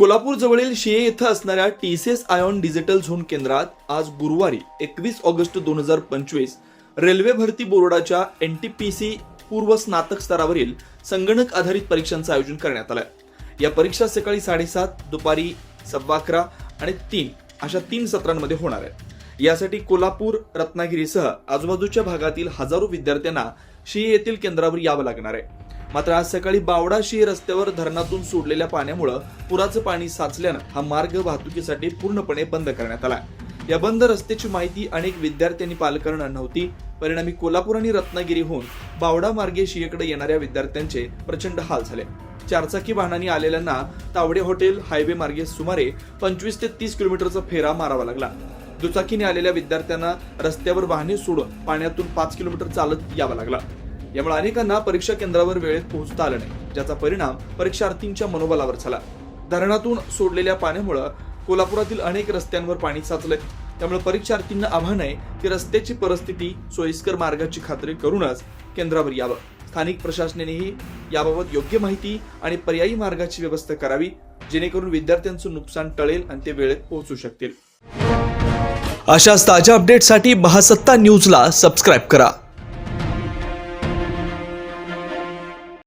कोल्हापूर जवळील शिये येथे असणाऱ्या एस आयॉन डिजिटल झोन केंद्रात आज गुरुवारी एकवीस ऑगस्ट दोन हजार पंचवीस रेल्वे भरती बोर्डाच्या एन टी पी सी पूर्व स्नातक स्तरावरील संगणक आधारित परीक्षांचं आयोजन करण्यात आलं या परीक्षा सकाळी साडेसात दुपारी सव्वा अकरा आणि तीन अशा तीन सत्रांमध्ये होणार आहे यासाठी कोल्हापूर रत्नागिरीसह आजूबाजूच्या भागातील हजारो विद्यार्थ्यांना शिये येथील केंद्रावर यावं लागणार आहे. मात्र आज सकाळी बावडाशी रस्त्यावर धरणातून सोडलेल्या पाण्यामुळं पुराचं पाणी साचल्यानं हा मार्ग वाहतुकीसाठी पूर्णपणे बंद करण्यात आला. या बंद रस्त्याची माहिती अनेक विद्यार्थ्यांनी पालकांना नव्हती. परिणामी कोल्हापूर आणि रत्नागिरीहून बावडा मार्गे शियेकडे येणाऱ्या विद्यार्थ्यांचे प्रचंड हाल झाले. चारचाकी वाहनांनी आलेल्यांना तावडे हॉटेल हायवे मार्गे सुमारे पंचवीस ते तीस किलोमीटरचा फेरा मारावा लागला. दुचाकीने आलेल्या विद्यार्थ्यांना रस्त्यावर वाहने सोडून पाण्यातून पाच किलोमीटर चालत यावं लागला. यामुळे अनेकांना परीक्षा केंद्रावर वेळेत पोहोचता आलं नाही ज्याचा परिणाम परीक्षार्थींच्या मनोबलावर झाला. धरणातून सोडलेल्या पाण्यामुळे कोल्हापुरातील अनेक रस्त्यांवर पाणी साचलंय. त्यामुळे परीक्षार्थींना आव्हान आहे की रस्त्याची परिस्थिती सोयीस्कर मार्गाची खात्री करूनच केंद्रावर यावं. स्थानिक प्रशासनानेही याबाबत योग्य माहिती आणि पर्यायी मार्गाची व्यवस्था करावी जेणेकरून विद्यार्थ्यांचं नुकसान टळेल आणि ते वेळेत पोहोचू शकतील. अशाच ताज्या अपडेटसाठी महासत्ता न्यूजला सबस्क्राईब करा.